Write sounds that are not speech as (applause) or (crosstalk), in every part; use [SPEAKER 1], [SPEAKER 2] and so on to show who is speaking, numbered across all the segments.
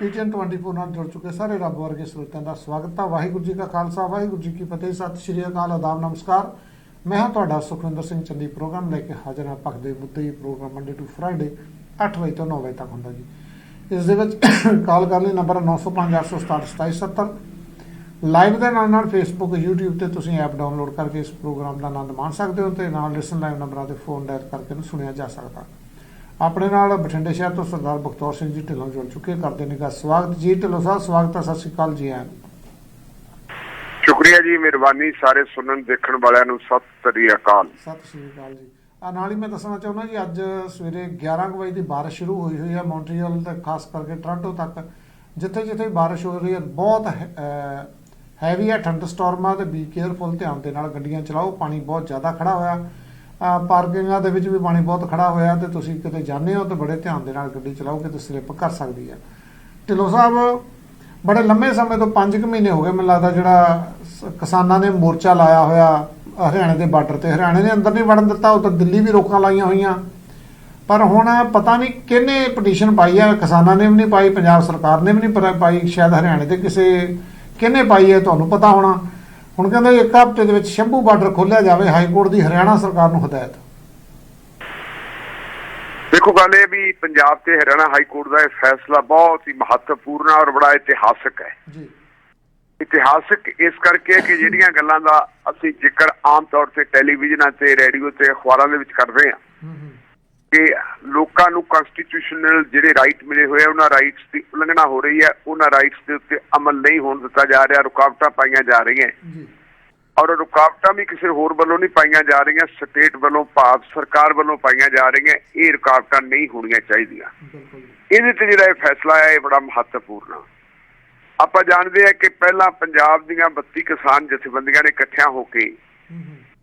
[SPEAKER 1] ਪੀਟੀਐਨ 24 ਨਾਲ ਜੁੜ ਚੁੱਕੇ ਸਾਰੇ ਰੱਬ ਵਰਗੇ ਸਰੋਤਿਆਂ ਦਾ ਸਵਾਗਤ ਹੈ ਵਾਹਿਗੁਰੂ ਜੀ ਕਾ ਖਾਲਸਾ, ਵਾਹਿਗੁਰੂ ਜੀ ਕੀ ਫਤਿਹ, ਸਤਿ ਸ਼੍ਰੀ ਅਕਾਲ, ਆਦਾਬ, ਨਮਸਕਾਰ। ਮੈਂ ਹਾਂ ਤੁਹਾਡਾ ਸੁਖਵਿੰਦਰ ਸਿੰਘ ਚੰਦੀ ਪ੍ਰੋਗਰਾਮ ਲੈ ਕੇ ਹਾਜ਼ਰ ਹਾਂ ਪੱਖ ਦੇ ਮੁੱਦੇ ਪ੍ਰੋਗਰਾਮ ਮੰਡੇ ਟੂ ਫਰਾਈਡੇ 8 ਵਜੇ ਤੋਂ 9 ਵਜੇ ਤੱਕ ਹੁੰਦਾ ਜੀ। ਇਸ ਦੇ ਵਿੱਚ ਕਾਲ ਕਰ ਲਈ, ਨੰਬਰ 905 ਲਾਈਵ ਦੇ ਨਾਲ ਨਾਲ ਫੇਸਬੁੱਕ YouTube ਤੇ ਤੁਸੀਂ ਐਪ ਡਾਊਨਲੋਡ ਕਰਕੇ ਇਸ ਪ੍ਰੋਗਰਾਮ ਦਾ ਆਨੰਦ ਮਾਣ ਸਕਦੇ ਹੋ ਤੇ ਨਾਲ ਲਿਸਨ ਲਾਈਵ ਨੰਬਰਾਂ ਤੇ ਫੋਨ ਡਾਇਲ ਕਰਕੇ ਨੂੰ ਸੁਣਿਆ ਜਾ ਸਕਦਾ। ਆਪਣੇ ਨਾਲ ਬਠਿੰਡੇ ਸ਼ਹਿਰ ਤੋਂ ਸਰਦਾਰ ਬਖਤੌਰ ਸਿੰਘ ਜੀ ਢਿੱਲੋਂ ਜੁੜ ਚੁੱਕੇ ਕਰਦੇ ਨੇ ਗਾ ਸਵਾਗਤ ਜੀ। ਢਿੱਲੋਂ ਸਾਹਿਬ ਸਵਾਗਤ ਹੈ। ਸਤਿ ਸ਼੍ਰੀ ਅਕਾਲ ਜੀ ਆਇਆਂ।
[SPEAKER 2] ਸ਼ੁਕਰੀਆ ਜੀ ਮਿਹਰਬਾਨੀ ਸਾਰੇ ਸੁਣਨ ਦੇਖਣ ਵਾਲਿਆਂ ਨੂੰ। ਸਤਿ ਸ੍ਰੀ ਅਕਾਲ।
[SPEAKER 1] ਸਤਿ ਸ਼੍ਰੀ ਅਕਾਲ ਜੀ। ਆ ਨਾਲ ਹੀ ਮੈਂ ਦੱਸਣਾ ਚਾਹੁੰਦਾ ਜੀ ਅੱਜ ਸਵੇਰੇ 11 ਕੁ ਵਜੇ ਦੀ ਬਾਰਿਸ਼ ਸ਼ੁਰੂ ਹੋਈ ਹੋਈ ਹੈ ਮੌਂਟਰੀਅਲ ਤੇ ਖਾਸ ਕਰਕੇ ਟੋਰਾਂਟੋ ਤੱਕ। ਜਿੱਥੇ ਜਿੱਥੇ ਬਾਰਿਸ਼ ਹੋ ਰਹੀ ਹੈ ਬਹੁਤ ਹੈਵੀ ਹੈ ਠੰਡ ਸਟਾਰਮਾਂ ਤੇ ਬੀ ਕੇਅਰਫੁਲ ਧਿਆਨ ਦੇ ਨਾਲ ਗੱਡੀਆਂ ਚਲਾਓ ਪਾਣੀ ਬਹੁਤ ਜ਼ਿਆਦਾ ਖੜਾ ਹੋਇਆ। ਪਾਰਕਿੰਗਾਂ ਦੇ ਵਿੱਚ ਵੀ ਪਾਣੀ ਬਹੁਤ ਖੜਾ ਹੋਇਆ ਤੇ ਤੁਸੀਂ ਕਿਤੇ ਜਾਂਦੇ ਹੋ ਤਾਂ ਬੜੇ ਧਿਆਨ ਦੇ ਨਾਲ ਗੱਡੀ ਚਲਾਓ ਕਿਤੇ ਸਲਿੱਪ ਕਰ ਸਕਦੀ ਹੈ। ਢਿੱਲੋਂ ਸਾਹਿਬ, ਬੜੇ ਲੰਮੇ ਸਮੇਂ ਤੋਂ 5 ਕੁ ਮਹੀਨੇ ਹੋ ਗਏ ਮੈਨੂੰ ਲੱਗਦਾ ਜਿਹੜਾ ਸ- ਕਿਸਾਨਾਂ ਨੇ ਮੋਰਚਾ ਲਾਇਆ ਹੋਇਆ ਹਰਿਆਣੇ ਦੇ ਬਾਰਡਰ ਤੇ। ਹਰਿਆਣੇ ਨੇ ਅੰਦਰ ਨਹੀਂ ਵੜਨ ਦਿੱਤਾ ਉਧਰ ਦਿੱਲੀ ਵੀ ਰੋਕਾਂ ਲਾਈਆਂ ਹੋਈਆਂ। ਪਰ ਹੁਣ ਪਤਾ ਨਹੀਂ ਕਿਹਨੇ ਪਟੀਸ਼ਨ ਪਾਈ ਹੈ, ਕਿਸਾਨਾਂ ਨੇ ਵੀ ਨਹੀਂ ਪਾਈ, ਪੰਜਾਬ ਸਰਕਾਰ ਨੇ ਵੀ ਨਹੀਂ ਪਰ- ਪਾਈ, ਸ਼ਾਇਦ ਹਰਿਆਣੇ ਦੇ ਕਿਸੇ ਕਿਹਨੇ ਪਾਈ ਹੈ, ਤੁਹਾਨੂੰ ਪਤਾ ਹੋਣਾ। ਹੁਣ ਕਹਿੰਦੇ ਇੱਕ ਹਫ਼ਤੇ ਦੇ ਵਿੱਚ ਸ਼ੰਭੂ ਬਾਰਡਰ ਖੋਲ੍ਹਿਆ ਜਾਵੇ ਹਾਈ ਕੋਰਟ ਦੀ ਹਰਿਆਣਾ ਸਰਕਾਰ ਨੂੰ ਹਦਾਇਤ।
[SPEAKER 2] ਦੇਖੋ ਗੱਲ ਇਹ ਵੀ ਪੰਜਾਬ ਤੇ ਹਰਿਆਣਾ ਹਾਈ ਕੋਰਟ ਦਾ ਇਹ ਫੈਸਲਾ ਬਹੁਤ ਹੀ ਮਹੱਤਵਪੂਰਨ ਔਰ ਬੜਾ ਇਤਿਹਾਸਕ ਹੈ।
[SPEAKER 1] ਜੀ।
[SPEAKER 2] ਇਤਿਹਾਸਕ ਇਸ ਕਰਕੇ ਕਿ ਜਿਹੜੀਆਂ ਗੱਲਾਂ ਦਾ ਅਸੀਂ ਜ਼ਿਕਰ ਆਮ ਤੌਰ ਤੇ ਟੈਲੀਵਿਜ਼ਨਾਂ ਤੇ ਰੇਡੀਓ ਤੇ ਅਖਬਾਰਾਂ ਦੇ ਵਿੱਚ ਕਰਦੇ ਹੂੰ। ਕਿ ਲੋਕਾਂ ਨੂੰ ਕਨਸਟੀਟਿਊਸ਼ਨਲ ਜਿਹੜੇ ਰਾਈਟ ਮਿਲੇ ਹੋਏ ਆ ਉਹਨਾਂ ਰਾਈਟਸ ਦੀ ਉਲੰਘਣਾ ਹੋ ਰਹੀ ਹੈ ਉਹਨਾਂ ਰਾਈਟਸ ਦੇ ਉੱਤੇ ਅਮਲ ਨਹੀਂ ਹੋਣ ਦਿੱਤਾ ਜਾ ਰਿਹਾ ਰੁਕਾਵਟਾਂ ਪਾਈਆਂ ਜਾ ਰਹੀਆਂ। ਔਰ ਰੁਕਾਵਟਾਂ ਵੀ ਕਿਸੇ ਹੋਰ ਵੱਲੋਂ ਨਹੀਂ ਪਾਈਆਂ ਜਾ ਰਹੀਆਂ ਸਟੇਟ ਵੱਲੋਂ ਭਾਰਤ ਸਰਕਾਰ ਵੱਲੋਂ ਪਾਈਆਂ ਜਾ ਰਹੀਆਂ ਇਹ ਰੁਕਾਵਟਾਂ ਨਹੀਂ ਹੋਣੀਆਂ ਚਾਹੀਦੀਆਂ। ਇਹਦੇ ਤੇ ਜਿਹੜਾ ਇਹ ਫੈਸਲਾ ਹੈ ਇਹ ਬੜਾ ਮਹੱਤਵਪੂਰਨ ਆ। ਆਪਾਂ ਜਾਣਦੇ ਆ ਕਿ ਪਹਿਲਾਂ ਪੰਜਾਬ ਦੀਆਂ 32 ਕਿਸਾਨ ਜਥੇਬੰਦੀਆਂ ਨੇ ਇਕੱਠਿਆਂ ਹੋ ਕੇ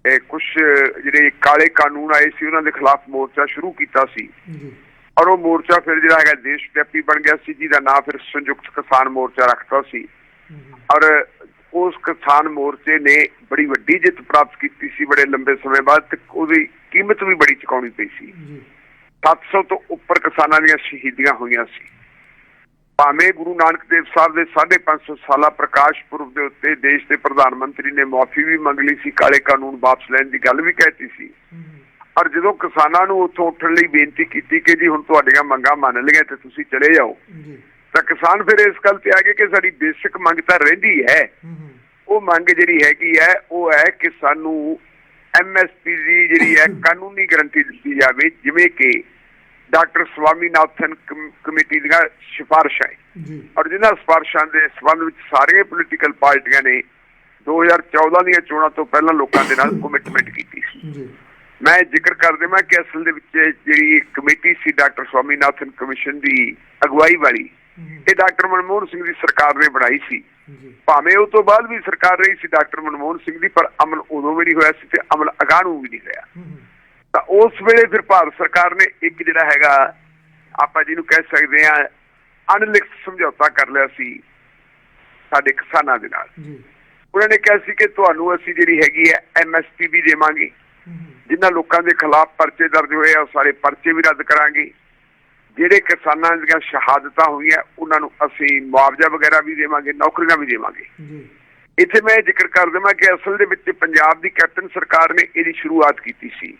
[SPEAKER 2] ਕੁਝ ਜਿਹੜੇ ਕਾਲੇ ਕਾਨੂੰਨ ਆਏ ਸੀ ਉਹਨਾਂ ਦੇ ਖਿਲਾਫ ਮੋਰਚਾ ਸ਼ੁਰੂ ਕੀਤਾ ਸੀ।
[SPEAKER 1] ਜੀ।
[SPEAKER 2] ਔਰ ਉਹ ਮੋਰਚਾ ਫਿਰ ਜਿਹੜਾ ਹੈਗਾ ਦੇਸ਼ ਵਿਆਪੀ ਬਣ ਗਿਆ ਸੀ ਜਿਹਦਾ ਨਾਂ ਫਿਰ ਸੰਯੁਕਤ ਕਿਸਾਨ ਮੋਰਚਾ ਰੱਖਤਾ ਸੀ। ਔਰ ਉਸ ਕਿਸਾਨ ਮੋਰਚੇ ਨੇ ਬੜੀ ਵੱਡੀ ਜਿੱਤ ਪ੍ਰਾਪਤ ਕੀਤੀ ਸੀ ਬੜੇ ਲੰਬੇ ਸਮੇਂ ਬਾਅਦ ਤੇ ਉਹਦੀ ਕੀਮਤ ਵੀ ਬੜੀ ਚੁਕਾਉਣੀ ਪਈ ਸੀ।
[SPEAKER 1] ਜੀ।
[SPEAKER 2] 700 ਤੋਂ ਉੱਪਰ ਕਿਸਾਨਾਂ ਦੀਆਂ ਸ਼ਹੀਦੀਆਂ ਹੋਈਆਂ ਸੀ। ਭਾਵੇਂ ਗੁਰੂ ਨਾਨਕ ਦੇਵ ਸਾਹਿਬ ਦੇ 550 ਸਾਲਾ ਪ੍ਰਕਾਸ਼ ਪੁਰਬ ਦੇ ਉੱਤੇ ਦੇਸ਼ ਦੇ ਪ੍ਰਧਾਨ ਮੰਤਰੀ ਨੇ ਮਾਫੀ ਵੀ ਮੰਗ ਲਈ ਸੀ ਕਾਲੇ ਕਾਨੂੰਨ ਵਾਪਸ ਲੈਣ ਦੀ ਗੱਲ ਵੀ ਕਹਿਤੀ ਸੀ। ਔਰ ਜਦੋਂ ਕਿਸਾਨਾਂ ਨੂੰ ਉੱਥੋਂ ਉੱਠਣ ਲਈ ਬੇਨਤੀ ਕੀਤੀ ਕਿ ਜੀ ਹੁਣ ਤੁਹਾਡੀਆਂ ਮੰਗਾਂ ਮੰਨ ਲਈਆਂ ਤੇ ਤੁਸੀਂ ਚਲੇ ਜਾਓ ਤਾਂ ਕਿਸਾਨ ਫਿਰ ਇਸ ਗੱਲ ਤੇ ਆ ਗਏ ਕਿ ਸਾਡੀ ਬੇਸਿਕ ਮੰਗ ਤਾਂ ਰਹਿੰਦੀ ਹੂੰ। ਉਹ ਮੰਗ ਜਿਹੜੀ ਹੈਗੀ ਹੈ ਉਹ ਹੈ ਕਿ ਸਾਨੂੰ ਐਮਐਸਪੀ ਦੀ ਜਿਹੜੀ ਹੈ (coughs) ਕਾਨੂੰਨੀ ਗਰੰਟੀ ਦਿੱਤੀ ਜਾਵੇ ਜਿਵੇਂ ਕਿ ਡਾਕਟਰ ਸਵਾਮੀਨਾਥਨ ਕਮ- ਕਮੇਟੀ ਦੀਆਂ ਸਿਫਾਰਿਸ਼ਾਂ ਹੈ
[SPEAKER 1] ਜੀ।
[SPEAKER 2] ਔਰ ਜਿਨ੍ਹਾਂ ਸਿਫਾਰਿਸ਼ਾਂ ਦੇ ਸੰਬੰਧ ਵਿੱਚ ਸਾਰੀਆਂ ਪੋਲੀਟੀਕਲ ਪਾਰਟੀਆਂ ਨੇ 2014 ਦੀਆਂ ਚੋਣਾਂ ਤੋਂ ਪਹਿਲਾਂ ਲੋਕਾਂ ਦੇ ਨਾਲ ਕਮਿਟਮੈਂਟ ਕੀਤੀ ਸੀ।
[SPEAKER 1] ਜੀ।
[SPEAKER 2] ਮੈਂ ਜ਼ਿਕਰ ਕਰ ਦੇਵਾਂ ਕਿ ਅਸਲ ਦੇ ਵਿੱਚ ਜਿਹੜੀ ਕਮੇਟੀ ਸੀ ਡਾਕਟਰ ਸਵਾਮੀਨਾਥਨ ਕਮਿਸ਼ਨ ਦੀ ਅਗਵਾਈ ਵਾਲੀ ਇਹ ਡਾਕਟਰ ਮਨਮੋਹਨ ਸਿੰਘ ਦੀ ਸਰਕਾਰ ਨੇ ਬਣਾਈ ਸੀ।
[SPEAKER 1] ਜੀ।
[SPEAKER 2] ਭਾਵੇਂ ਉਹ ਤੋਂ ਬਾਅਦ ਵੀ ਸਰਕਾਰ ਰਹੀ ਸੀ ਡਾਕਟਰ ਮਨਮੋਹਨ ਸਿੰਘ ਦੀ ਪਰ ਅਮਲ ਉਦੋਂ ਵੀ ਨਹੀਂ ਹੋਇਆ ਸੀ ਤੇ ਅਮਲ ਅਗਾਂਹ ਨੂੰ ਵੀ ਨਹੀਂ ਹੋਇਆ।
[SPEAKER 1] ਹੂੰ ਹੂੰ।
[SPEAKER 2] ਤਾਂ ਉਸ ਵੇਲੇ ਫਿਰ ਭਾਰਤ ਸਰਕਾਰ ਨੇ ਇੱਕ ਜਿਹੜਾ ਹੈਗਾ ਆਪਾਂ ਜਿਹਨੂੰ ਕਹਿ ਸਕਦੇ ਆ ਅਨਲਿਖਤ ਸਮਝੌਤਾ ਕਰ ਲਿਆ ਸੀ ਸਾਡੇ ਕਿਸਾਨਾਂ ਦੇ ਨਾਲ।
[SPEAKER 1] ਜੀ।
[SPEAKER 2] ਉਹਨਾਂ ਨੇ ਕਿਹਾ ਸੀ ਕਿ ਤੁਹਾਨੂੰ ਅਸੀਂ ਜਿਹੜੀ ਹੈਗੀ ਹੈ ਐਮਐਸਪੀ ਵੀ ਦੇਵਾਂਗੇ। ਜਿਨ੍ਹਾਂ ਲੋਕਾਂ ਦੇ ਖਿਲਾਫ ਪਰਚੇ ਦਰਜ ਹੋਏ ਆ ਸਾਰੇ ਪਰਚੇ ਵੀ ਰੱਦ ਕਰਾਂਗੇ। ਜਿਹੜੇ ਕਿਸਾਨਾਂ ਦੀਆਂ ਸ਼ਹਾਦਤਾਂ ਹੋਈਆਂ ਉਹਨਾਂ ਨੂੰ ਅਸੀਂ ਮੁਆਵਜ਼ਾ ਵਗੈਰਾ ਵੀ ਦੇਵਾਂਗੇ ਨੌਕਰੀਆਂ ਵੀ ਦੇਵਾਂਗੇ। ਇੱਥੇ ਮੈਂ ਜ਼ਿਕਰ ਕਰ ਦੇਵਾਂ ਕਿ ਅਸਲ ਦੇ ਵਿੱਚ ਪੰਜਾਬ ਦੀ ਕੈਪਟਨ ਸਰਕਾਰ ਨੇ ਇਹਦੀ ਸ਼ੁਰੂਆਤ ਕੀਤੀ ਸੀ।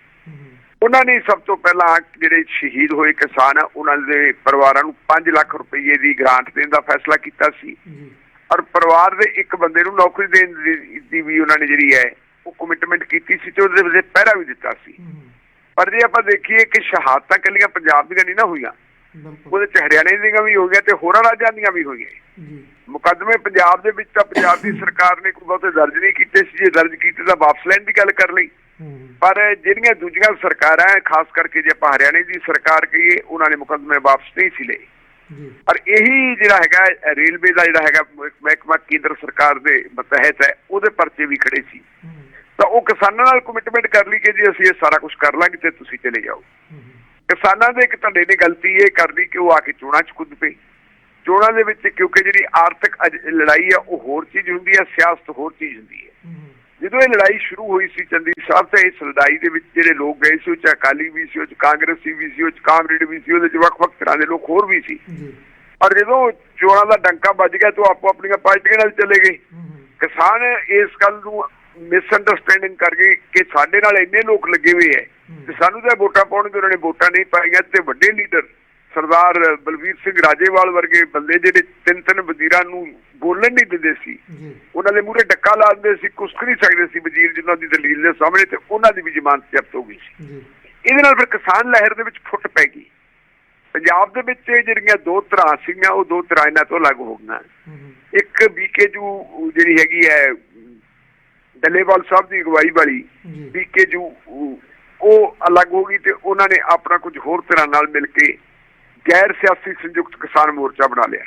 [SPEAKER 2] ਉਹਨਾਂ ਨੇ ਸਭ ਤੋਂ ਪਹਿਲਾਂ ਜਿਹੜੇ ਸ਼ਹੀਦ ਹੋਏ ਕਿਸਾਨ ਆ ਉਹਨਾਂ ਦੇ ਪਰਿਵਾਰਾਂ ਨੂੰ 5 ਲੱਖ ਰੁਪਏ ਦੀ ਗ੍ਰਾਂਟ ਦੇਣ ਦਾ ਫੈਸਲਾ ਕੀਤਾ ਸੀ। ਔਰ ਪਰਿਵਾਰ ਦੇ ਇੱਕ ਬੰਦੇ ਨੂੰ ਨੌਕਰੀ ਦੇਣ ਦੀ- ਵੀ ਉਹਨਾਂ ਨੇ ਜਿਹੜੀ ਹੈ ਉਹ ਕਮਿਟਮੈਂਟ ਕੀਤੀ ਸੀ ਤੇ ਉਹਦੇ ਵਿੱਚ ਪਹਿਰਾ ਵੀ ਦਿੱਤਾ ਸੀ। ਪਰ ਜੇ ਆਪਾਂ ਦੇਖੀਏ ਕਿ ਸ਼ਹਾਦਤਾਂ ਕੱਲੀਆਂ ਪੰਜਾਬ ਦੀਆਂ ਨਹੀਂ ਨਾ ਹੋਈਆਂ ਉਹਦੇ ਚ ਹਰਿਆਣੇ ਦੀਆਂ ਵੀ ਹੋ ਗਈਆਂ ਤੇ ਹੋਰਾਂ ਰਾਜਾਂ ਦੀਆਂ ਵੀ ਹੋਈਆਂ। ਮੁਕੱਦਮੇ ਪੰਜਾਬ ਦੇ ਵਿੱਚ ਤਾਂ ਪੰਜਾਬ ਦੀ ਸਰਕਾਰ ਨੇ ਕੋਈ ਬਹੁਤੇ ਦਰਜ ਨਹੀਂ ਕੀਤੇ ਸੀ ਜੇ ਦਰਜ ਕੀਤੇ ਤਾਂ ਵਾਪਸ ਲੈਣ ਦੀ ਗੱਲ ਕਰ ਲਈ। ਪਰ ਜਿਹੜੀਆਂ ਦੂਜੀਆਂ ਸਰਕਾਰਾਂ ਖਾਸ ਕਰਕੇ ਜੇ ਆਪਾਂ ਹਰਿਆਣੇ ਦੀ ਸਰਕਾਰ ਕਹੀਏ ਉਹਨਾਂ ਨੇ ਮੁਕੱਦਮੇ ਵਾਪਸ ਨਹੀਂ ਸੀ ਲਏ।
[SPEAKER 1] ਜੀ।
[SPEAKER 2] ਪਰ ਇਹੀ ਜਿਹੜਾ ਹੈਗਾ ਰੇਲਵੇ ਦਾ ਜਿਹੜਾ ਹੈਗਾ ਮਹਿਕਮਾ ਕੇਂਦਰ ਸਰਕਾਰ ਦੇ ਤਹਿਤ ਹੈ ਉਹਦੇ ਪਰਚੇ ਵੀ ਖੜੇ ਸੀ। ਤਾਂ ਉਹ ਕਿਸਾਨਾਂ ਨਾਲ ਕਮਿਟਮੈਂਟ ਕਰ ਲਈ ਕਿ ਜੀ ਅਸੀਂ ਇਹ ਸਾਰਾ ਕੁਝ ਕਰ ਲਾਂਗੇ ਤੇ ਤੁਸੀਂ ਚਲੇ ਜਾਓ। ਕਿਸਾਨਾਂ ਦੇ ਇੱਕ ਧੰਦੇ ਨੇ ਗਲਤੀ ਇਹ ਕਰ ਲਈ ਕਿ ਉਹ ਆ ਕੇ ਚੋਣਾਂ 'ਚ ਕੁੱਦ ਪਏ। ਚੋਣਾਂ ਦੇ ਵਿੱਚ ਕਿਉਂਕਿ ਜਿਹੜੀ ਆਰਥਿਕ ਲੜਾਈ ਆ ਉਹ ਹੋਰ ਚੀਜ਼ ਹੁੰਦੀ ਹੈ ਸਿਆਸਤ ਹੋਰ ਚੀਜ਼ ਹੁੰਦੀ ਹੂੰ। ਜਦੋਂ ਇਹ ਲੜਾਈ ਸ਼ੁਰੂ ਹੋਈ ਸੀ ਚੰਦੀ ਸਾਹਿਬ ਤਾਂ ਇਸ ਲੜਾਈ ਦੇ ਵਿੱਚ ਜਿਹੜੇ ਲੋਕ ਗਏ ਸੀ ਉਹ ਚ ਅਕਾਲੀ ਵੀ ਸੀ ਉਹ ਚ ਕਾਂਗਰਸੀ ਵੀ ਸੀ ਉਹ ਚ ਕਾਮਰੇਡ ਵੀ ਸੀ ਉਹਦੇ ਚ ਵੱਖ-ਵੱਖ ਤਰ੍ਹਾਂ ਦੇ ਲੋਕ ਹੋਰ ਵੀ ਸੀ। ਔਰ ਜਦੋਂ ਚੋਣਾਂ ਦਾ ਡੰਕਾ ਵੱਜ ਗਿਆ ਤਾਂ ਆਪੋ ਆਪਣੀਆਂ ਪਾਰਟੀਆਂ ਨਾਲ ਚਲੇ ਗਏ। ਕਿਸਾਨ ਇਸ ਗੱਲ ਨੂੰ ਮਿਸਅੰਡਰਸਟੈਂਡਿੰਗ ਕਰ ਗਏ ਕਿ ਸਾਡੇ ਨਾਲ ਇੰਨੇ ਲੋਕ ਲੱਗੇ ਹੋਏ ਐ ਤੇ ਸਾਨੂੰ ਤਾਂ ਵੋਟਾਂ ਪਾਉਣਗੇ ਉਹਨਾਂ ਨੇ ਵੋਟਾਂ ਨਹੀਂ ਪਾਈਆਂ ਤੇ ਵੱਡੇ ਲੀਡਰ ਸਰਦਾਰ ਬਲਵੀਰ ਸਿੰਘ ਰਾਜੇਵਾਲ ਵਰਗੇ ਬੰਦੇ ਜਿਹੜੇ ਤਿੰਨ ਤਿੰਨ ਵਜ਼ੀਰਾਂ ਨੂੰ ਬੋਲਣ ਨਹੀਂ ਦਿੰਦੇ ਸੀ ਉਹਨਾਂ ਦੇ ਮੂਹਰੇ ਡੱਕਾ ਲਾ ਦਿੰਦੇ ਸੀ ਕੁਛ ਨਹੀਂ ਸਕਦੇ ਸੀ ਵਜ਼ੀਰ ਜਿਨ੍ਹਾਂ ਦੀ ਦਲੀਲ ਦੇ ਸਾਹਮਣੇ ਤੇ ਉਹਨਾਂ ਦੀ ਵੀ ਜ਼ਮਾਨਤ ਜ਼ਬਤ ਹੋ ਗਈ ਸੀ। ਇਹਦੇ ਨਾਲ ਫਿਰ ਕਿਸਾਨ ਲਹਿਰ ਦੇ ਵਿੱਚ ਫੁੱਟ ਪੈ ਗਈ। ਪੰਜਾਬ ਦੇ ਵਿੱਚ ਜਿਹੜੀਆਂ ਦੋ ਤਰ੍ਹਾਂ ਸੀਗੀਆਂ ਉਹ ਦੋ ਤਰ੍ਹਾਂ ਇਹਨਾਂ ਤੋਂ ਅਲੱਗ ਹੋ ਗਈਆਂ। ਇੱਕ ਬੀਕੇਜੂ ਜਿਹੜੀ ਹੈਗੀ ਹੈ ਡੱਲੇਵਾਲ ਸਾਹਿਬ ਦੀ ਅਗਵਾਈ ਵਾਲੀ
[SPEAKER 1] ਜੀ।
[SPEAKER 2] ਬੀਕੇਜੂ ਉਹ ਅਲੱਗ ਹੋ ਗਈ ਤੇ ਉਹਨਾਂ ਨੇ ਆਪਣਾ ਕੁਝ ਹੋਰ ਤਰ੍ਹਾਂ ਨਾਲ ਮਿਲ ਕੇ ਗੈਰ ਸਿਆਸੀ ਸੰਯੁਕਤ ਕਿਸਾਨ ਮੋਰਚਾ ਬਣਾ ਲਿਆ।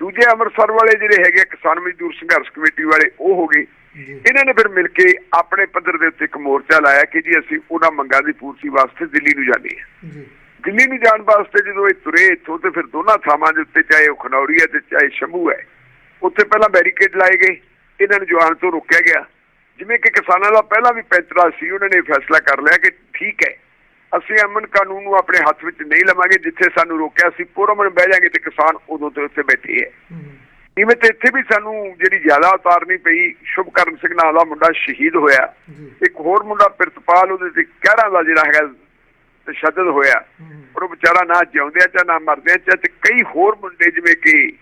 [SPEAKER 2] ਦੂਜੇ ਅੰਮ੍ਰਿਤਸਰ ਵਾਲੇ ਜਿਹੜੇ ਹੈਗੇ ਕਿਸਾਨ ਮਜ਼ਦੂਰ ਸੰਘਰਸ਼ ਕਮੇਟੀ ਵਾਲੇ ਉਹ ਹੋ ਗਏ। ਇਹਨਾਂ ਨੇ ਫਿਰ ਮਿਲ ਕੇ ਆਪਣੇ ਪੱਧਰ ਦੇ ਉੱਤੇ ਇੱਕ ਮੋਰਚਾ ਲਾਇਆ ਕਿ ਜੀ ਅਸੀਂ ਉਹਨਾਂ ਮੰਗਾਂ ਦੀ ਪੂਰਤੀ ਵਾਸਤੇ ਦਿੱਲੀ ਨੂੰ ਜਾਂਦੇ ਹਾਂ। ਦਿੱਲੀ ਨੂੰ ਜਾਣ ਵਾਸਤੇ ਜਦੋਂ ਇਹ ਤੁਰੇ ਇੱਥੋਂ ਤੇ ਫਿਰ ਦੋਨਾਂ ਥਾਵਾਂ ਦੇ ਉੱਤੇ ਚਾਹੇ ਉਹ ਖਨੌਰੀ ਹੈ ਤੇ ਚਾਹੇ ਸ਼ੰਭੂ ਹੈ ਉੱਥੇ ਪਹਿਲਾਂ ਬੈਰੀਕੇਡ ਲਾਏ ਗਏ। ਇਹਨਾਂ ਨੂੰ ਜਾਣ ਤੋਂ ਰੋਕਿਆ ਗਿਆ। ਜਿਵੇਂ ਕਿ ਕਿਸਾਨਾਂ ਦਾ ਪਹਿਲਾਂ ਵੀ ਪੈਂਤਰਾ ਸੀ ਉਹਨਾਂ ਨੇ ਫੈਸਲਾ ਕਰ ਲਿਆ ਕਿ ਠੀਕ ਹੈ। ਅਸੀਂ ਅਮਨ ਕਾਨੂੰਨ ਨੂੰ ਆਪਣੇ ਹੱਥ ਵਿੱਚ ਨਹੀਂ ਲਵਾਂਗੇ ਜਿੱਥੇ ਸਾਨੂੰ ਰੋਕਿਆ ਸੀ ਪੁਰਮਨ ਬਹਿ ਜਾਾਂਗੇ ਤੇ ਕਿਸਾਨ ਉਦੋਂ ਤੇ ਉੱਥੇ ਬੈਠੇ ਹੈ। ਇਵੇਂ ਤੇ ਇੱਥੇ ਵੀ ਸਾਨੂੰ ਜਿਹੜੀ ਜ਼ਿਆਦਾ ਉਤਾਰਨੀ ਪਈ ਸ਼ੁਭਕਰਨ ਸਿੰਘ ਨਾਂ ਦਾ ਮੁੰਡਾ ਸ਼ਹੀਦ ਹੋਇਆ। ਇੱਕ ਹੋਰ ਮੁੰਡਾ ਪ੍ਰਿਤਪਾਲ ਉਹਦੇ ਤੇ ਕਹਿਰਾਂ ਦਾ ਜਿਹੜਾ ਹੈਗਾ ਤਸ਼ੱਦਦ ਹੋਇਆ। ਪਰ ਉਹ ਵਿਚਾਰਾ ਨਾ ਜਿਉਂਦਿਆਂ ਚ ਨਾ ਮਰਦਿਆਂ ਚ ਤੇ ਕਈ ਹੋਰ ਮੁੰਡੇ ਜਿਵੇਂ ਕਿ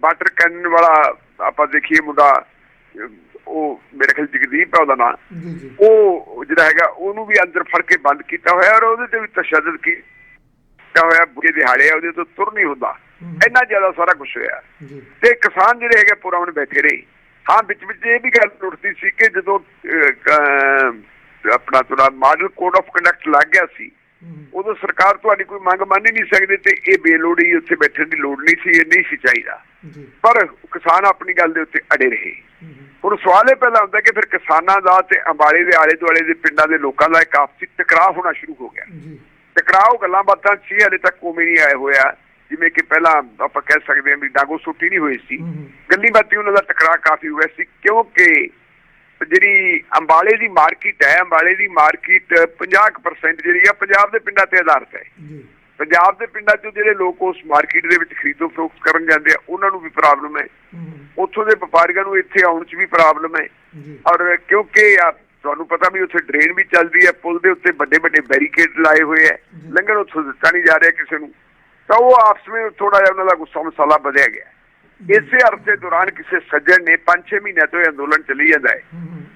[SPEAKER 2] ਬਾਟਰ ਕੰਨ ਵਾਲਾ ਆਪਾਂ ਦੇਖੀਏ ਮੁੰਡਾ ਉਹ ਮੇਰੇ ਖਿਆਲ ਜਗਦੀਪ ਹੈ ਉਹਦਾ ਨਾਮ ਉਹ ਜਿਹੜਾ ਹੈਗਾ ਉਹਨੂੰ ਵੀ ਅੰਦਰ ਫੜ ਕੇ ਬੰਦ ਕੀਤਾ ਹੋਇਆ ਔਰ ਉਹਦੇ ਤੇ ਵੀ ਤਸ਼ੱਦਦ ਕੀਤਾ ਹੋਇਆ ਬੁਕੇ ਦਿਹਾੜੇ ਆ, ਉਹਦੇ ਤੋਂ ਤੁਰ ਨਹੀਂ ਹੁੰਦਾ। ਇੰਨਾ ਜ਼ਿਆਦਾ ਸਾਰਾ ਕੁਝ ਹੋਇਆ। ਤੇ ਕਿਸਾਨ ਜਿਹੜੇ ਹੈਗੇ ਪੁਰਾਣ ਬੈਠੇ ਰਹੇ। ਹਾਂ ਵਿੱਚ ਵਿੱਚ ਇਹ ਵੀ ਗੱਲ ਉੱਠਦੀ ਸੀ ਕਿ ਜਦੋਂ ਆਪਣਾ ਤੁਹਾਡਾ ਮਾਡਲ ਕੋਡ ਆਫ ਕੰਡਕਟ ਲੱਗ ਗਿਆ ਸੀ ਉਦੋਂ ਸਰਕਾਰ ਤੁਹਾਡੀ ਕੋਈ ਮੰਗ ਮੰਨ ਨਹੀਂ ਸਕਦੀ ਤੇ ਇਹ ਬੇਲੋੜੀ ਉੱਥੇ ਬੈਠਣ ਦੀ ਲੋੜ ਨਹੀਂ ਸੀ ਇਹ ਨਹੀਂ ਸੀ ਚਾਹੀਦਾ। ਪਰ ਕਿਸਾਨ ਆਪਣੀ ਗੱਲ ਦੇ ਉੱਤੇ ਅੜੇ ਰਹੇ। ਹੁਣ ਸਵਾਲ ਇਹ ਪੈਦਾ ਹੁੰਦਾ ਕਿ ਫਿਰ ਕਿਸਾਨਾਂ ਦਾ ਤੇ ਅੰਬਾਲੇ ਦੇ ਆਲੇ ਦੁਆਲੇ ਦੇ ਪਿੰਡਾਂ ਦੇ ਲੋਕਾਂ ਦਾ ਇੱਕ ਆਪਸੀ ਟਕਰਾਅ ਹੋਣਾ ਸ਼ੁਰੂ ਹੋ ਗਿਆ। ਟਕਰਾਅ ਗੱਲਾਂ ਬਾਤਾਂ ਸੀ ਹਲੇ ਤੱਕ ਉਵੇਂ ਨਹੀਂ ਆਏ ਹੋਇਆ। ਜਿਵੇਂ ਕਿ ਪਹਿਲਾਂ ਆਪਾਂ ਕਹਿ ਸਕਦੇ ਹਾਂ ਵੀ ਡਾਂਗੋ ਸੁੱਟੀ ਨਹੀਂ ਹੋਈ ਸੀ। ਗੱਲੀ ਬਾਤੀ ਉਹਨਾਂ ਦਾ ਟਕਰਾਅ ਕਾਫੀ ਹੋਇਆ ਸੀ ਕਿਉਂਕਿ ਜਿਹੜੀ ਅੰਬਾਲੇ ਦੀ ਮਾਰਕੀਟ ਹੈ ਅੰਬਾਲੇ ਦੀ ਮਾਰਕੀਟ 50% ਜਿਹੜੀ ਆ ਪੰਜਾਬ ਦੇ ਪਿੰਡਾਂ ਤੇ ਆਧਾਰਿਤ ਹੈ।
[SPEAKER 1] ਜੀ।
[SPEAKER 2] ਪੰਜਾਬ ਦੇ ਪਿੰਡਾਂ 'ਚੋਂ ਜਿਹੜੇ ਲੋਕ ਉਸ ਮਾਰਕੀਟ ਦੇ ਵਿੱਚ ਖਰੀਦੋ ਫਰੋਖਤ ਕਰਨ ਜਾਂਦੇ ਆ ਉਹਨਾਂ ਨੂੰ ਵੀ ਪ੍ਰੋਬਲਮ ਹੈ। ਉੱਥੋਂ ਦੇ ਵਪਾਰੀਆਂ ਨੂੰ ਇੱਥੇ ਆਉਣ 'ਚ ਵੀ ਪ੍ਰੋਬਲਮ ਹੈ। ਔਰ ਕਿਉਂਕਿ ਆ ਤੁਹਾਨੂੰ ਪਤਾ ਵੀ ਉੱਥੇ ਡਰੇਨ ਵੀ ਚੱਲਦੀ ਹੈ ਪੁਲ ਦੇ ਉੱਤੇ ਵੱਡੇ ਵੱਡੇ ਬੈਰੀਕੇਡ ਲਾਏ ਹੋਏ
[SPEAKER 1] ਜੀ।
[SPEAKER 2] ਲੰਘਣ ਉੱਥੋਂ ਦਿੱਤਾ ਨਹੀਂ ਜਾ ਰਿਹਾ ਕਿਸੇ ਨੂੰ। ਤਾਂ ਉਹ ਆਪਸ ਵਿੱਚ ਥੋੜਾ ਜਿਹਾ ਉਹਨਾਂ ਦਾ ਗੁੱਸਾ ਮਸਾਲਾ ਵਧਿਆ ਗਿਆ। ਇਸੇ ਅਰਸੇ ਦੌਰਾਨ ਕਿਸੇ ਸੱਜਣ ਨੇ 5-6 ਮਹੀਨਿਆਂ ਤੋਂ ਇਹ ਅੰਦੋਲਨ ਚੱਲੀ ਜਾਂਦਾ ਹੈ।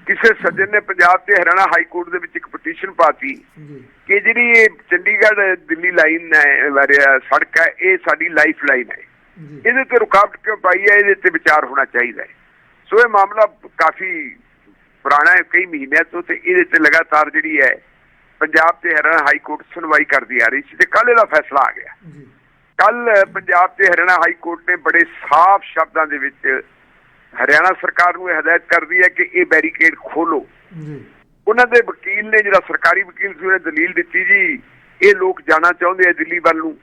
[SPEAKER 2] ਕਿਸੇ ਸੱਜਣ ਨੇ ਪੰਜਾਬ ਤੇ ਹਰਿਆਣਾ ਹਾਈ ਕੋਰਟ ਦੇ ਵਿੱਚ ਇੱਕ ਪਟੀਸ਼ਨ ਪਾਤੀ ਕਿ ਜਿਹੜੀ ਇਹ ਚੰਡੀਗੜ੍ਹ ਦਿੱਲੀ ਲਾਈਨ ਹੈ ਸੜਕ ਹੈ ਇਹ ਸਾਡੀ ਲਾਈਫ ਲਾਈਨ ਹੈ। ਇਹਦੇ ਤੇ ਰੁਕਾਵਟ ਕਿਉਂ ਪਾਈ ਹੈ? ਇਹਦੇ ਤੇ ਵਿਚਾਰ ਹੋਣਾ ਚਾਹੀਦਾ ਹੈ। ਸੋ ਇਹ ਮਾਮਲਾ ਕਾਫੀ ਪੁਰਾਣਾ ਹੈ ਕਈ ਮਹੀਨਿਆਂ ਤੋਂ ਤੇ ਇਹਦੇ ਤੇ ਲਗਾਤਾਰ ਜਿਹੜੀ ਹੈ ਪੰਜਾਬ ਤੇ ਹਰਿਆਣਾ ਹਾਈ ਕੋਰਟ ਸੁਣਵਾਈ ਕਰਦੀ ਆ ਰਹੀ ਸੀ ਤੇ ਕੱਲ ਇਹਦਾ ਫੈਸਲਾ ਆ ਗਿਆ।
[SPEAKER 1] ਜੀ।
[SPEAKER 2] ਕੱਲ ਪੰਜਾਬ ਤੇ ਹਰਿਆਣਾ ਹਾਈ ਕੋਰਟ ਨੇ ਬੜੇ ਸਾਫ਼ ਸ਼ਬਦਾਂ ਦੇ ਵਿੱਚ ਹਰਿਆਣਾ ਸਰਕਾਰ ਨੂੰ ਇਹ ਹਦਾਇਤ ਕਰਦੀ ਹੈ ਕਿ ਇਹ ਬੈਰੀਕੇਡ ਖੋਲੋ
[SPEAKER 1] ਜੀ।
[SPEAKER 2] ਉਹਨਾਂ ਦੇ ਵਕੀਲ ਨੇ ਜਿਹੜਾ ਸਰਕਾਰੀ ਵਕੀਲ ਸੀ ਉਹਨੇ ਦਲੀਲ ਦਿੱਤੀ ਜੀ ਇਹ ਲੋਕ ਜਾਣਾ ਚਾਹੁੰਦੇ ਆ ਦਿੱਲੀ ਵੱਲ ਨੂੰ।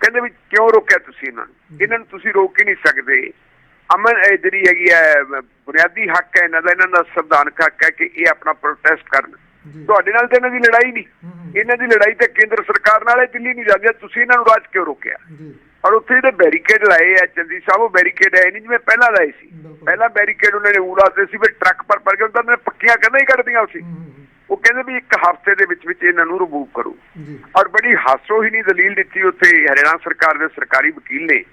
[SPEAKER 2] ਕਹਿੰਦੇ ਵੀ ਕਿਉਂ ਰੋਕਿਆ ਤੁਸੀਂ ਇਹਨਾਂ ਨੂੰ? ਇਹਨਾਂ ਨੂੰ ਤੁਸੀਂ ਰੋਕ ਹੀ ਨਹੀਂ ਸਕਦੇ। ਅਮਨ ਇਹ ਜਿਹੜੀ ਹੈਗੀ ਹੈ ਬੁਨਿਆਦੀ ਹੱਕ ਹੈ ਇਹਨਾਂ ਦਾ ਇਹਨਾਂ ਦਾ ਸੰਵਿਧਾਨਕ ਹੱਕ ਹੈ ਕਿ ਇਹ ਆਪਣਾ ਪ੍ਰੋਟੈਸਟ ਕਰਨ। ਤੁਹਾਡੇ ਨਾਲ ਤੇ ਇਹਨਾਂ ਦੀ ਲੜਾਈ ਨਹੀਂ।
[SPEAKER 1] ਹੂੰ ਹੂੰ।
[SPEAKER 2] ਇਹਨਾਂ ਦੀ ਲੜਾਈ ਤੇ ਕੇਂਦਰ ਸਰਕਾਰ ਨਾਲ ਹੈ ਦਿੱਲੀ ਨੂੰ ਜਾਂਦੇ। ਤੁਸੀਂ ਇਹਨਾਂ ਨੂੰ ਰਾਜ ਕਿਉਂ ਰੋਕਿਆ?
[SPEAKER 1] ਜੀ।
[SPEAKER 2] ਔਰ ਉੱਥੇ ਜਿਹੜੇ ਬੈਰੀਕੇਡ ਲਾਏ ਆ ਚੰਦੀ ਸਾਹਿਬ ਉਹ ਬੈਰੀਕੇਡ ਹੈ ਨਹੀਂ ਜਿਵੇਂ ਪਹਿਲਾਂ ਲਾਏ ਸੀ। ਪਹਿਲਾਂ ਬੈਰੀਕੇਡ ਉਹਨਾਂ ਨੇ ਊੜਾਤੇ ਸੀ ਵੀ ਟਰੱਕ ਪਰ ਪਰ ਕੇ ਉਹਨਾਂ ਨੇ ਪੱਕੀਆਂ ਕਹਿੰਦਾ ਹੀ ਕੱਢਦੀਆਂ ਸੀ
[SPEAKER 1] ਹੂੰ ਹੂੰ
[SPEAKER 2] ਉਹ ਕਹਿੰਦੇ ਵੀ ਇੱਕ ਹਫ਼ਤੇ ਦੇ ਵਿੱਚ ਵਿੱਚ ਇਹਨਾਂ ਨੂੰ ਰਿਮੂਵ ਕਰੋ।
[SPEAKER 1] ਜੀ।
[SPEAKER 2] ਔਰ ਬੜੀ ਹਾਸੋਹੀਣੀ ਦਲੀਲ ਦਿੱਤੀ ਉੱਥੇ ਹਰਿਆਣਾ ਸਰਕਾਰ ਦੇ ਸਰਕਾਰੀ ਵਕੀਲ ਨੇ।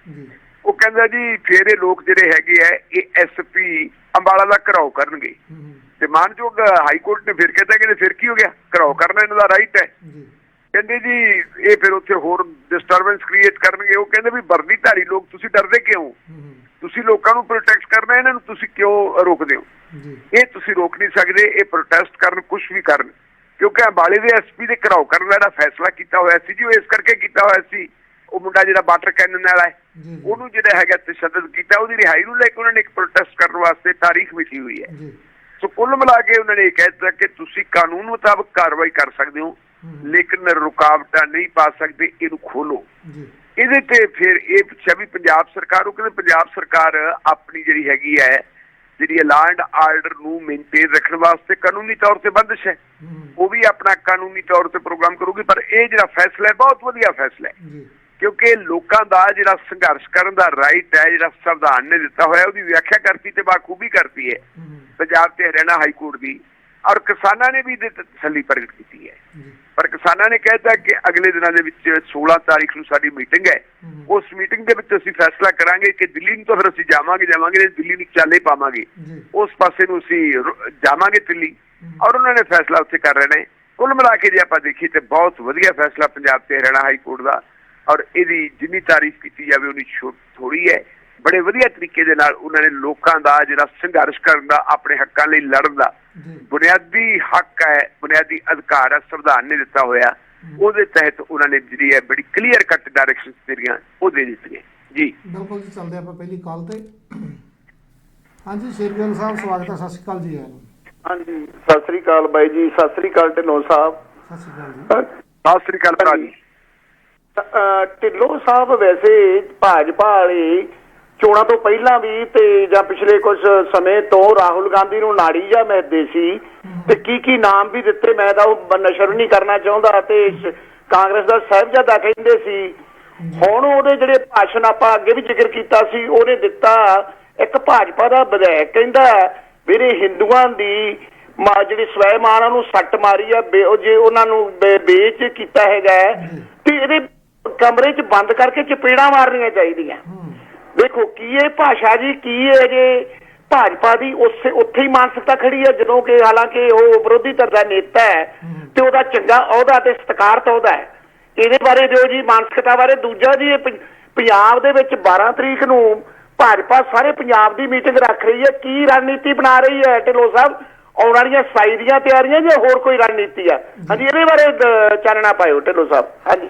[SPEAKER 2] ਉਹ ਕਹਿੰਦਾ ਜੀ ਫਿਰ ਇਹ ਲੋਕ ਜਿਹੜੇ ਹੈਗੇ ਆ ਇਹ ਐਸਪੀ ਅੰਬਾਲਾ ਦਾ ਘਰਾਓ ਕਰਨਗੇ।
[SPEAKER 1] ਹੂੰ ਹੂੰ।
[SPEAKER 2] ਤੇ ਮਾਨਯੋਗ ਹਾਈ ਕੋਰਟ ਨੇ ਫਿਰ ਕਹਿੰਦਾ ਕਿ ਫਿਰ ਕੀ ਹੋ ਗਿਆ? ਘਰਾਓ ਕਰਨਾ ਇਹਨਾਂ ਦਾ ਰਾਈਟ ਹੈ। ਕਹਿੰਦੇ ਜੀ ਇਹ ਫਿਰ ਉੱਥੇ ਹੋਰ ਡਿਸਟਰਬੈਂਸ ਕ੍ਰੀਏਟ ਕਰਨਗੇ। ਉਹ ਕਹਿੰਦੇ ਵੀ ਵਰਦੀਧਾਰੀ ਲੋਕ ਤੁਸੀਂ ਡਰਦੇ ਕਿਉਂ? ਤੁਸੀਂ ਲੋਕਾਂ ਨੂੰ ਪ੍ਰੋਟੈਕਟ ਕਰਨਾ ਇਹਨਾਂ ਨੂੰ ਤੁਸੀਂ ਕਿਉਂ ਰੋਕਦੇ ਹੋ? ਇਹ ਤੁਸੀਂ ਰੋਕ ਨਹੀਂ ਸਕਦੇ ਇਹ ਪ੍ਰੋਟੈਸਟ ਕਰਨ ਕੁਝ ਵੀ ਕਰਨ। ਕਿਉਂਕਿ ਅੰਬਾਲੇ ਦੇ ਐਸਪੀ ਦੇ ਘਰਾਓ ਕਰਨ ਦਾ ਜਿਹੜਾ ਫੈਸਲਾ ਕੀਤਾ ਹੋਇਆ ਸੀ ਜੀ ਉਹ ਇਸ ਕਰਕੇ ਕੀਤਾ ਹੋਇਆ ਸੀ। ਉਹ ਮੁੰਡਾ ਜਿਹੜਾ ਵਾਟਰ ਕੈਨਨ ਵਾਲਾ ਹੈ ਉਹਨੂੰ ਜਿਹੜਾ ਹੈਗਾ ਤਸ਼ੱਦਦ ਕੀਤਾ ਉਹਦੀ ਰਿਹਾਈ ਨੂੰ ਲੈ ਕੇ ਉਹਨਾਂ ਨੇ ਇੱਕ ਪ੍ਰੋਟੈਸਟ ਕਰਨ ਵਾਸਤੇ ਤਾਰੀਖ ਮਿਤੀ ਹੋਈ ਹੈ। ਸੋ ਕੁੱਲ ਮਿਲਾ ਕੇ ਉਹਨਾਂ ਨੇ ਇਹ ਕਹਿ ਦਿੱਤਾ ਕਿ ਤੁਸੀਂ ਕਾਨੂੰਨ ਮੁਤਾਬਕ ਕਾਰਵਾਈ ਕਰ ਸਕਦੇ ਹੋ। ਲੇਕਿਨ ਰੁਕਾਵਟਾਂ ਨਹੀਂ ਪਾ ਸਕਦੇ ਇਹਨੂੰ ਖੋਲੋ। ਇਹਦੇ ਤੇ ਫਿਰ ਇਹ ਪੁੱਛਿਆ ਵੀ ਪੰਜਾਬ ਸਰਕਾਰ ਉਹ ਕਹਿੰਦੇ ਪੰਜਾਬ ਸਰਕਾਰ ਆਪਣੀ ਜਿਹੜੀ ਹੈਗੀ ਹੈ ਜਿਹੜੀ ਲਾਂਡ ਆਰਡਰ ਨੂੰ ਮੇਨਟੇਨ ਰੱਖਣ ਵਾਸਤੇ ਕਾਨੂੰਨੀ ਤੌਰ ਤੇ ਬੰਦਸ਼ ਹੈ।
[SPEAKER 1] ਹੂੰ।
[SPEAKER 2] ਉਹ ਵੀ ਆਪਣਾ ਕਾਨੂੰਨੀ ਤੌਰ ਤੇ ਪ੍ਰੋਗਰਾਮ ਕਰੂਗੀ ਪਰ ਇਹ ਜਿਹੜਾ ਫੈਸਲਾ ਹੈ ਬਹੁਤ ਵਧੀਆ ਫੈਸਲਾ ਹੈ।
[SPEAKER 1] ਜੀ।
[SPEAKER 2] ਕਿਉਂਕਿ ਲੋਕਾਂ ਦਾ ਜਿਹੜਾ ਸੰਘਰਸ਼ ਕਰਨ ਦਾ ਰਾਈਟ ਹੈ ਜਿਹੜਾ ਸੰਵਿਧਾਨ ਨੇ ਦਿੱਤਾ ਹੋਇਆ ਉਹਦੀ ਵਿਆਖਿਆ ਕਰਤੀ ਤੇ ਬਾਖੂਬੀ ਕਰਤੀ ਹੈ। ਪੰਜਾਬ ਤੇ ਹਰਿਆਣਾ ਹਾਈ ਕੋਰਟ ਦੀ। ਔਰ ਕਿਸਾਨਾਂ ਨੇ ਵੀ ਤਸੱਲੀ ਪ੍ਰਗਟ ਕੀਤੀ ਹੈ। ਪਰ ਕਿਸਾਨਾਂ ਨੇ ਕਹਿਤਾ ਕਿ ਅਗਲੇ ਦਿਨਾਂ ਦੇ ਵਿੱਚ 16 ਤਾਰੀਖ ਨੂੰ ਸਾਡੀ ਮੀਟਿੰਗ ਹੈ। ਉਸ ਮੀਟਿੰਗ ਦੇ ਵਿੱਚ ਅਸੀਂ ਫੈਸਲਾ ਕਰਾਂਗੇ ਕਿ ਦਿੱਲੀ ਨੂੰ ਤਾਂ ਫਿਰ ਅਸੀਂ ਜਾਵਾਂਗੇ ਜਾਵਾਂਗੇ ਦਿੱਲੀ ਨੂੰ ਚਾਲੇ ਪਾਵਾਂਗੇ। ਉਸ ਪਾਸੇ ਨੂੰ ਅਸੀਂ ਜਾਵਾਂਗੇ ਦਿੱਲੀ। ਔਰ ਉਹਨਾਂ ਨੇ ਫੈਸਲਾ ਉੱਥੇ ਕਰ ਰਹੇ ਨੇ ਕੁੱਲ ਮਿਲਾ ਕੇ ਜੇ ਆਪਾਂ ਦੇਖੀਏ ਤੇ ਬਹੁਤ ਵਧੀਆ ਫੈਸਲਾ ਪੰਜਾਬ ਤੇ ਹਰਿਆਣਾ ਹਾਈ ਕੋਰਟ ਦਾ। ਔਰ ਇਹਦੀ ਜਿੰਨੀ ਤਾਰੀਫ ਕੀਤੀ ਜਾਵੇ ਉਨੀ ਥੋੜੀ ਹੈ। ਬੜੇ ਵਧੀਆ ਤਰੀਕੇ ਦੇ ਨਾਲ ਉਹਨਾਂ ਨੇ ਲੋਕਾਂ ਦਾ ਜਿਹੜਾ ਸੰਘਰਸ਼ ਕਰਨ ਦਾ ਆਪਣੇ ਹੱਕਾਂ ਲਈ ਲੜਨ ਦਾ ਬੁਨਿਆਦੀ ਹੱਕ ਹੈ ਬੁਨਿਆਦੀ ਅਧਿਕਾਰ ਹੈ ਸੰਵਿਧਾਨ ਨੇ ਦਿੱਤਾ ਹੋਇਆ। ਉਹਦੇ ਤਹਿਤ ਉਹਨਾਂ ਨੇ ਜਿਹੜੀ ਹੈ ਬੜੀ ਕਲੀਅਰ ਕੱਟ ਡਾਇਰੈਕਸ਼ਨਸ ਜਿਹੜੀਆਂ ਉਹ ਦੇ ਦਿੱਤੀਆਂ। ਜੀ।
[SPEAKER 1] ਬਿਲਕੁਲ ਜੀ ਚੱਲਦੇ ਆਪਾਂ ਪਹਿਲੀ ਕਾਲ ਤੇ। ਹਾਂਜੀ ਸ਼ੇਰਗਿੱਲ ਸਾਹਿਬ ਸਵਾਗਤ ਹੈ ਸਤਿ ਸ਼੍ਰੀ ਅਕਾਲ ਜੀ
[SPEAKER 3] ਹਾਂਜੀ ਸਤਿ ਸ੍ਰੀ ਅਕਾਲ ਬਾਈ ਜੀ ਸਤਿ ਸ੍ਰੀ ਅਕਾਲ ਢਿੱਲੋਂ ਸਾਹਿਬ।
[SPEAKER 1] ਸਤਿ ਸ਼੍ਰੀ ਅਕਾਲ ਜੀ।
[SPEAKER 2] ਸਤਿ ਸ੍ਰੀ ਅਕਾਲ ਭਰਾ ਜੀ।
[SPEAKER 3] ਢਿੱਲੋਂ ਸਾਹਿਬ ਵੈਸੇ ਭਾਜਪਾ ਵਾਲੇ ਚੋਣਾਂ ਤੋਂ ਪਹਿਲਾਂ ਵੀ ਤੇ ਜਾਂ ਪਿਛਲੇ ਕੁਝ ਸਮੇਂ ਤੋਂ ਰਾਹੁਲ ਗਾਂਧੀ ਨੂੰ ਨਾੜੀ ਜਾਂ ਮਹਿਦੇ ਸੀ ਤੇ ਕੀ ਕੀ ਨਾਮ ਵੀ ਦਿੱਤੇ ਮੈਂ ਤਾਂ ਉਹ ਨਸ਼ਰ ਨਹੀਂ ਕਰਨਾ ਚਾਹੁੰਦਾ ਤੇ ਕਾਂਗਰਸ ਦਾ ਸਾਹਿਬਜ਼ਾਦਾ ਕਹਿੰਦੇ ਸੀ। ਹੁਣ ਉਹਦੇ ਜਿਹੜੇ ਭਾਸ਼ਣ ਆਪਾਂ ਅੱਗੇ ਵੀ ਜ਼ਿਕਰ ਕੀਤਾ ਸੀ ਉਹਨੇ ਦਿੱਤਾ ਇੱਕ ਭਾਜਪਾ ਦਾ ਵਿਧਾਇਕ ਕਹਿੰਦਾ ਵੀਰੇ ਹਿੰਦੂਆਂ ਦੀ ਮਾ ਜਿਹੜੀ ਸਵੈਮਾਨਾਂ ਨੂੰ ਸੱਟ ਮਾਰੀ ਆ ਜੇ ਉਹਨਾਂ ਨੂੰ ਬੇ- ਵੇਚ ਕੀਤਾ ਹੈਗਾ ਹੈ, ਤੇ ਇਹਦੇ ਕਮਰੇ 'ਚ ਬੰਦ ਕਰਕੇ ਚਪੇੜਾਂ ਮਾਰਨੀਆਂ ਚਾਹੀਦੀਆਂ। ਦੇਖੋ ਕੀ ਇਹ ਭਾਸ਼ਾ ਜੀ ਕੀ ਹੈ ਜੇ ਭਾਜਪਾ ਦੀ ਉਸੇ ਉੱਥੇ ਹੀ ਮਾਨਸਿਕਤਾ ਖੜੀ ਹੈ ਜਦੋਂ ਕਿ ਹਾਲਾਂਕਿ ਉਹ ਵਿਰੋਧੀ ਧਿਰ ਦਾ ਨੇਤਾ ਹੈ ਤੇ ਉਹਦਾ ਚੰਗਾ ਅਹੁਦਾ ਤੇ ਸਤਿਕਾਰਤ ਅਹੁਦਾ ਹੈ। ਇਹਦੇ ਬਾਰੇ ਦਿਓ ਜੀ ਮਾਨਸਿਕਤਾ ਬਾਰੇ। ਦੂਜਾ ਜੀ ਇਹ ਪੰਜਾਬ ਦੇ ਵਿੱਚ 12 ਤਰੀਕ ਨੂੰ ਭਾਜਪਾ ਸਾਰੇ ਪੰਜਾਬ ਦੀ ਮੀਟਿੰਗ ਰੱਖ ਰਹੀ ਹੈ। ਕੀ ਰਣਨੀਤੀ ਬਣਾ ਰਹੀ ਹੈ ਢਿੱਲੋਂ ਸਾਹਿਬ? ਆਉਣ ਵਾਲੀਆਂ ਸਫ਼ਾਈ ਦੀਆਂ ਤਿਆਰੀਆਂ ਜਾਂ ਹੋਰ ਕੋਈ ਰਣਨੀਤੀ ਆ ਹਾਂਜੀ ਇਹਦੇ ਬਾਰੇ ਚਾਨਣਾ ਪਾਇਓ ਢਿੱਲੋਂ ਸਾਹਿਬ। ਹਾਂਜੀ